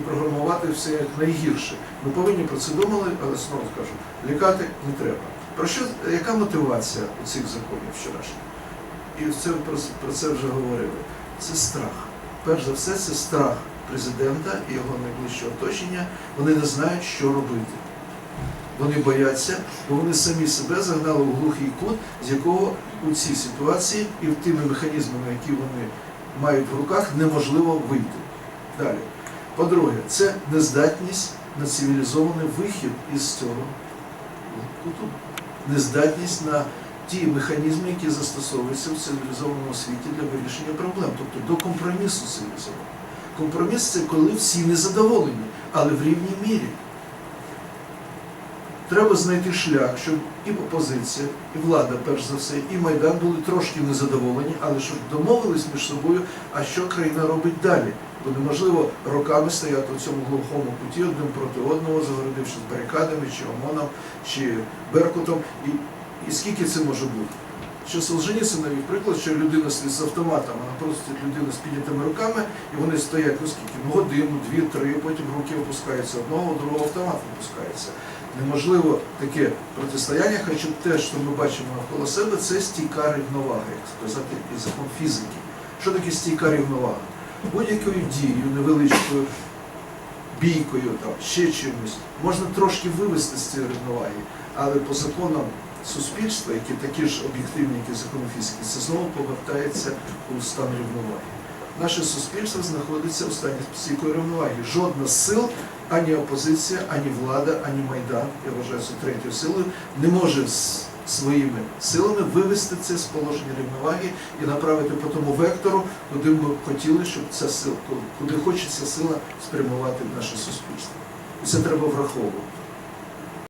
і програмувати все як найгірше. Ми повинні про це думали, але знову скажу, лякати не треба. Про що яка мотивація у цих законів вчорашніх? І це про, про це вже говорили. Це страх. Перш за все, це страх президента і його найближчого оточення. Вони не знають, що робити. Вони бояться, бо вони самі себе загнали у глухий кут, з якого у цій ситуації і тими механізмами, які вони мають в руках, неможливо вийти. Далі. По-друге, це нездатність на цивілізований вихід із цього куту. Нездатність на ті механізми, які застосовуються в цивілізованому світі для вирішення проблем, тобто до компромісу цивілізованого. Компроміс це коли всі незадоволені, але в рівній мірі. Треба знайти шлях, щоб і опозиція, і влада, перш за все, і Майдан були трошки незадоволені, але щоб домовились між собою, а що країна робить далі. Бо неможливо роками стояти у цьому глухому куті один проти одного, загородивши з барикадами, чи ОМОНом, чи Беркутом. І, і скільки це може бути? Що Солженіцин навів приклад, що людина з автоматом, вона просить людину з піднятими руками, і вони стоять ну скільки? Ну годину, дві, три, потім руки опускаються одного, другого автомат опускається. Неможливо таке протистояння, хоча те, що ми бачимо навколо себе, це стійка рівновага, як сказати, і закон фізики. Що таке стійка рівновага? Будь-якою дією, невеличкою, бійкою, там, ще чимось, можна трошки вивести з цієї рівноваги, але по законам суспільства, які такі ж об'єктивні, як і закони фізики, це знову повертається у стан рівноваги. Наше суспільство знаходиться у стані стійкої рівноваги. Жодна з сил, ані опозиція, ані влада, ані Майдан, я вважаю це третьою силою, не може своїми силами вивести це з положення рівноваги і направити по тому вектору, куди ми хотіли, щоб ця сила, куди хочеться сила спрямувати наше суспільство. І це треба враховувати.